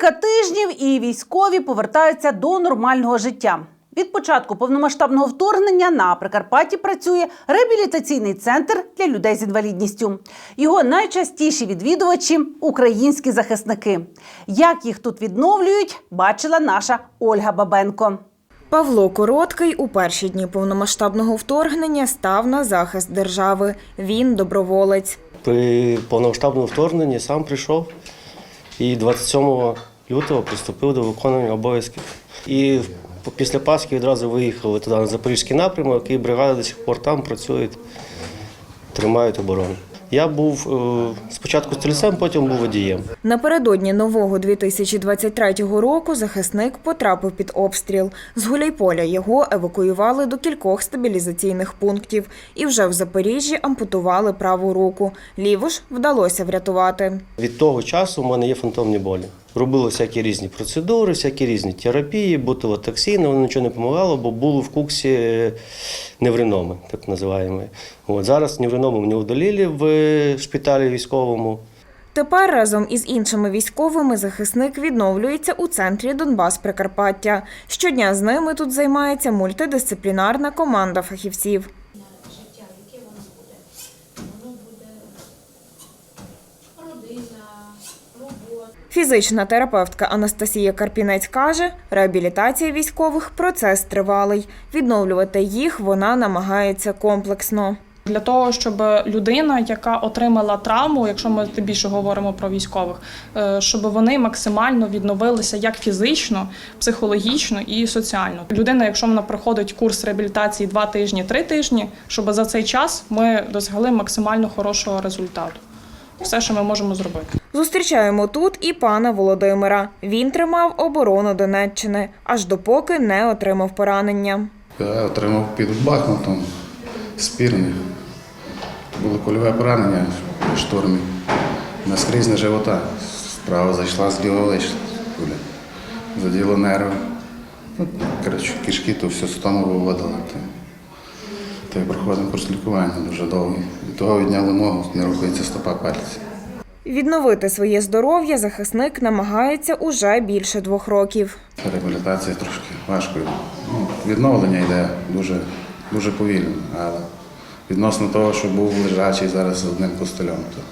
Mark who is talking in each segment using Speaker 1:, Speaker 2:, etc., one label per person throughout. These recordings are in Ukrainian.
Speaker 1: Кілька тижнів і військові повертаються до нормального життя. Від початку повномасштабного вторгнення на Прикарпатті працює реабілітаційний центр для людей з інвалідністю. Його найчастіші відвідувачі українські захисники. Як їх тут відновлюють, бачила наша Ольга Бабенко.
Speaker 2: Павло Короткий у перші дні повномасштабного вторгнення став на захист держави. Він доброволець.
Speaker 3: При повномасштабному вторгненні сам прийшов і 27 лютого приступив до виконання обов'язків. І після Пасхи відразу виїхали туди на Запорізький напрямок, і бригада до сих пор там працює, тримають оборону. Я був е, спочатку стрільцем, потім був водієм.
Speaker 2: Напередодні нового 2023 року захисник потрапив під обстріл. З Гуляйполя його евакуювали до кількох стабілізаційних пунктів і вже в Запоріжжі ампутували праву руку. Ліву ж вдалося врятувати.
Speaker 3: Від того часу в мене є фантомні болі. Робили всякі різні процедури, всякі різні терапії, ботулотоксини, воно нічого не допомагало, бо були в куксі невриноми, так називаємо. От зараз невриноми мені удалили в шпиталі військовому.
Speaker 2: Тепер разом із іншими військовими захисник відновлюється у центрі Донбас Прикарпаття. Щодня з ними тут займається мультидисциплінарна команда фахівців. Фізична терапевтка Анастасія Карпінець каже, реабілітація військових процес тривалий. Відновлювати їх вона намагається комплексно.
Speaker 4: Для того, щоб людина, яка отримала травму, якщо ми більше говоримо про військових, е, щоб вони максимально відновилися як фізично, психологічно і соціально. Людина, якщо вона проходить курс реабілітації два тижні, три тижні, щоб за цей час ми досягли максимально хорошого результату. Все, що ми можемо зробити.
Speaker 2: Зустрічаємо тут і пана Володимира. Він тримав оборону Донеччини, аж допоки не отримав поранення.
Speaker 5: Я отримав під Бахмутом спірне. Було кульове поранення в штурмі. Наскрізь живота. Справа зайшла, зліва вийшла куля. Заділо нерви. Ну, коротше, кишки, то все стому виводили. То й проходимо курс лікування дуже довгий. Того відняли ногу, не рухається стопа пальця.
Speaker 2: Відновити своє здоров'я захисник намагається уже більше двох років.
Speaker 5: Реабілітація трошки важко. Ну, відновлення йде дуже, дуже повільно, але відносно того, що був лежачий зараз з одним костелем, то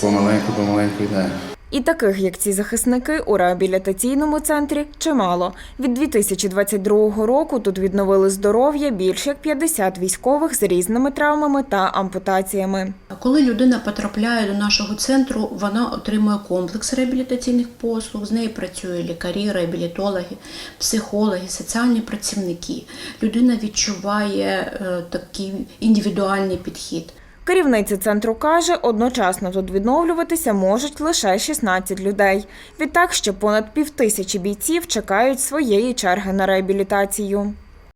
Speaker 5: помаленьку, помаленьку йде.
Speaker 2: І таких, як ці захисники, у реабілітаційному центрі чимало. Від 2022 року тут відновили здоров'я більш як 50 військових з різними травмами та ампутаціями.
Speaker 6: Коли людина потрапляє до нашого центру, вона отримує комплекс реабілітаційних послуг. З нею працюють лікарі, реабілітологи, психологи, соціальні працівники. Людина відчуває е, такий індивідуальний підхід.
Speaker 2: Керівниця центру каже, одночасно тут відновлюватися можуть лише 16 людей. Відтак ще понад півтисячі бійців чекають своєї черги на реабілітацію.